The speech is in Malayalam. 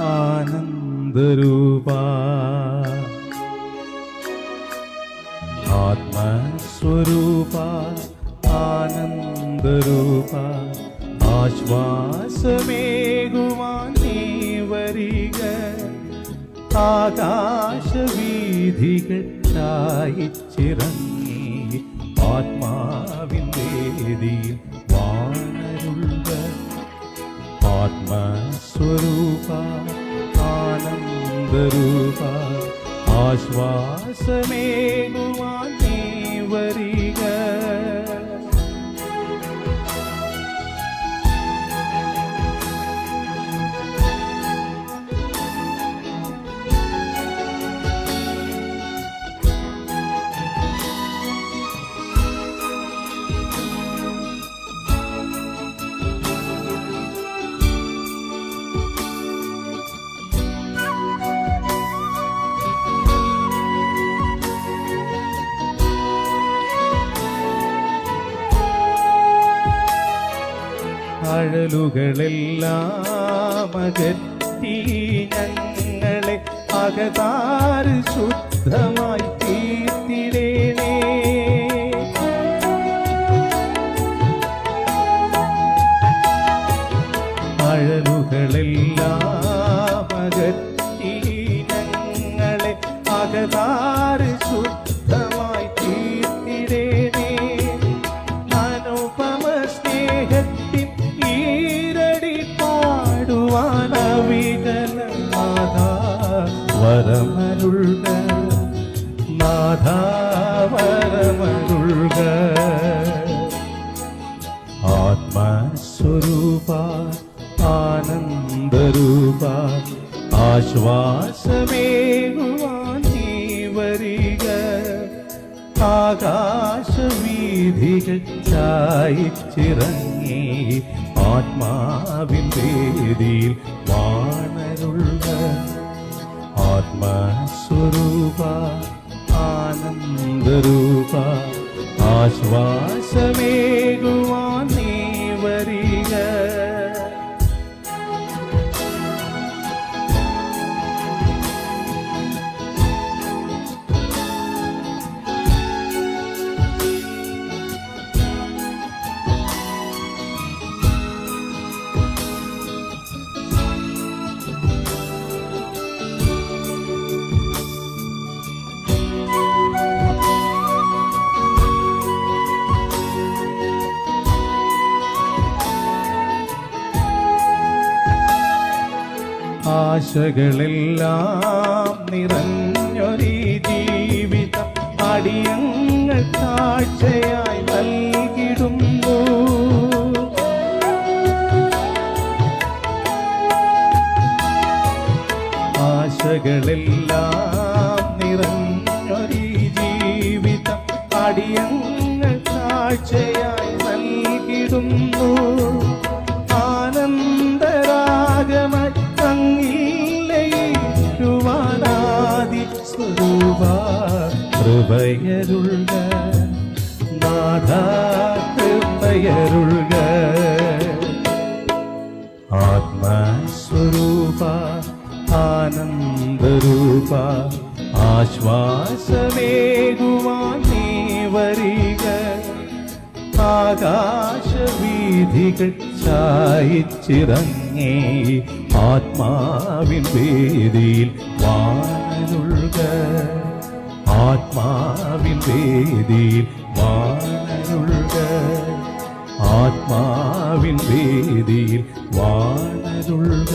ആനന്ദരൂപ. ആത്മസ്വരൂപ ആനന്ദരൂപ. ആശ്വാസമേകുവാൻ നീ വരിക. ആകാശവീഥികൾ ചായിച്ചിറങ്ങി ആത്മാവിൻ വേദിയിൽ ആനന്ദരൂപ ആശ്വാസമേകുവാൻ നീ വരിക അഴലുകളെല്ലാം അകറ്റി ഞങ്ങളെ അകതാറ് ശുദ്ധമായി തീർത്തിടേണേ. അഴലുകളെല്ലാം ഞങ്ങളെ അകതാറ് ശുദ്ധമായി വരമരുൾക നാഥ വരമരുൾക ആത്മസ്വരൂപ ആനന്ദരൂപ ആശ്വാസമേകുവാൻ നീ വരിക ആകാശവീഥികൾ ചായിച്ചിറങ്ങി ആത്മാവിൻ വേദിയിൽ വാണരുള്ള ആത്മസ്വരൂപ ആനന്ദരൂപ ആശ്വാസമേകുവാൻ നീ വരിക. ആശകളെല്ലാം നിറഞ്ഞൊരു ജീവിതം അടിയങ്ങൾ കാഴ്ചയായി നൽകിടുന്നു. ആശകളെല്ലാം നിറഞ്ഞൊരു ജീവിതം അടിയങ്ങൾ കാഴ്ചയായി നൽകിടുന്നു. കൃപയരുൾക നാഥ കൃപയരുൾക ആത്മസ്വരൂപ ആനന്ദരൂപ ആശ്വാസമേകുവാൻ നീ വരിക ആകാശവീഥികൾ ചായിച്ചിറങ്ങി ആത്മാവിൻ വേദിയിൽ വാണരുൾക ஆத்மாவில் வேதியில் வாழருள்க ஆத்மாவில் வேதியில் வாழருள்க